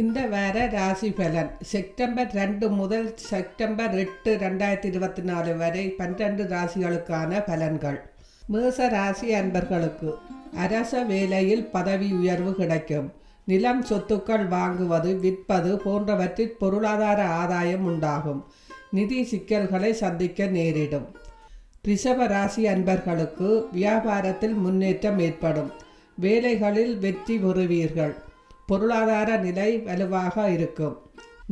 இந்த வார ராசி பலன். செப்டம்பர் ரெண்டு முதல் செப்டம்பர் எட்டு ரெண்டாயிரத்தி இருபத்தி நாலு வரை பன்னிரண்டு ராசிகளுக்கான பலன்கள். மேச ராசி அன்பர்களுக்கு அரச வேலையில் பதவி உயர்வு கிடைக்கும். நிலம் சொத்துக்கள் வாங்குவது விற்பது போன்றவற்றில் பொருளாதார ஆதாயம் உண்டாகும். நிதி சிக்கல்களை சந்திக்க நேரிடும். ரிஷப ராசி அன்பர்களுக்கு வியாபாரத்தில் முன்னேற்றம் ஏற்படும். வேலைகளில் வெற்றி பெறுவீர்கள். பொருளாதார நிலை வலுவாக இருக்கும்.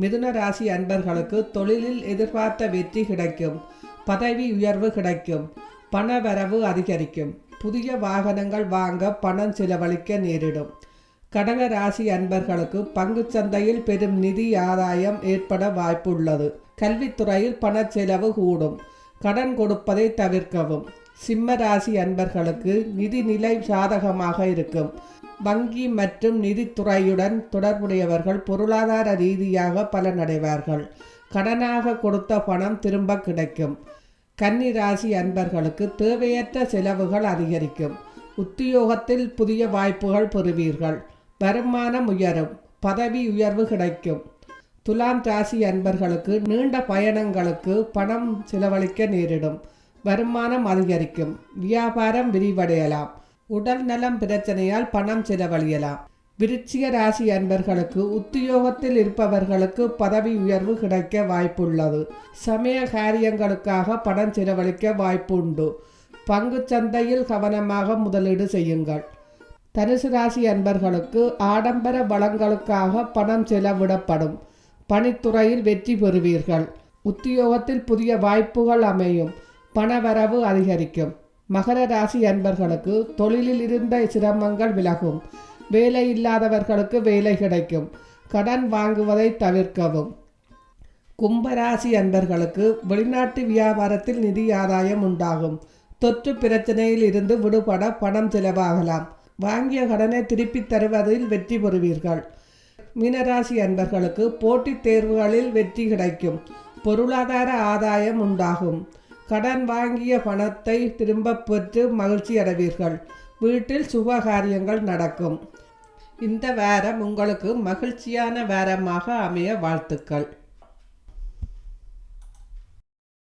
மிதுன ராசி அன்பர்களுக்கு தொழிலில் எதிர்பார்த்த வெற்றி கிடைக்கும். பதவி உயர்வு கிடைக்கும். பண வரவு அதிகரிக்கும். புதிய வாகனங்கள் வாங்க பணம் செலவழிக்க நேரிடும். கடக ராசி அன்பர்களுக்கு பங்கு சந்தையில் பெரும் நிதி ஆதாயம் ஏற்பட வாய்ப்புள்ளது. கல்வித்துறையில் பண செலவு கூடும். கடன் கொடுப்பதை தவிர்க்கவும். சிம்ம ராசி அன்பர்களுக்கு நிதி நிலை சாதகமாக இருக்கும். வங்கி மற்றும் நிதித்துறையுடன் தொடர்புடையவர்கள் பொருளாதார ரீதியாக பலனடைவார்கள். கடனாக கொடுத்த பணம் திரும்ப கிடைக்கும். கன்னி ராசி அன்பர்களுக்கு தேவையற்ற செலவுகள் அதிகரிக்கும். உத்தியோகத்தில் புதிய வாய்ப்புகள் பெறுவீர்கள். வருமானம் உயரும். பதவி உயர்வு கிடைக்கும். துலாம் ராசி அன்பர்களுக்கு நீண்ட பயணங்களுக்கு பணம் செலவழிக்க நேரிடும். வருமானம் அதிகரிக்கும். வியாபாரம் விரிவடையலாம். உடல் நலம் பிரச்சனையால் பணம் செலவழியலாம். விருச்சிக ராசி அன்பர்களுக்கு உத்தியோகத்தில் இருப்பவர்களுக்கு பதவி உயர்வு கிடைக்க வாய்ப்புள்ளது. சமய காரியங்களுக்காக பணம் செலவழிக்க வாய்ப்பு உண்டு பங்கு சந்தையில் கவனமாக முதலீடு செய்யுங்கள். தனுசு ராசி அன்பர்களுக்கு ஆடம்பர வளங்களுக்காக பணம் செலவிடப்படும். பணித்துறையில் வெற்றி பெறுவீர்கள். உத்தியோகத்தில் புதிய வாய்ப்புகள் அமையும். பணவரவு அதிகரிக்கும். மகர ராசி அன்பர்களுக்கு தொழிலில் இருந்த சிரமங்கள் விலகும். வேலை இல்லாதவர்களுக்கு வேலை கிடைக்கும். கடன் வாங்குவதை தவிர்க்கவும். கும்பராசி அன்பர்களுக்கு வெளிநாட்டு வியாபாரத்தில் நிதி ஆதாயம் உண்டாகும். தொற்று பிரச்சனையில் இருந்து விடுபட பணம் செலவாகலாம். வாங்கிய கடனை திருப்பித் தருவதில் வெற்றி பெறுவீர்கள். மீனராசி அன்பர்களுக்கு போட்டித் தேர்வுகளில் வெற்றி கிடைக்கும். பொருளாதார ஆதாயம் உண்டாகும். கடன் வாங்கிய பணத்தை திரும்பப் பெற்று மகிழ்ச்சி அடைவீர்கள். வீட்டில் சுப காரியங்கள் நடக்கும். இந்த வாரம் உங்களுக்கு மகிழ்ச்சியான வாரமாக அமைய வாழ்த்துக்கள்.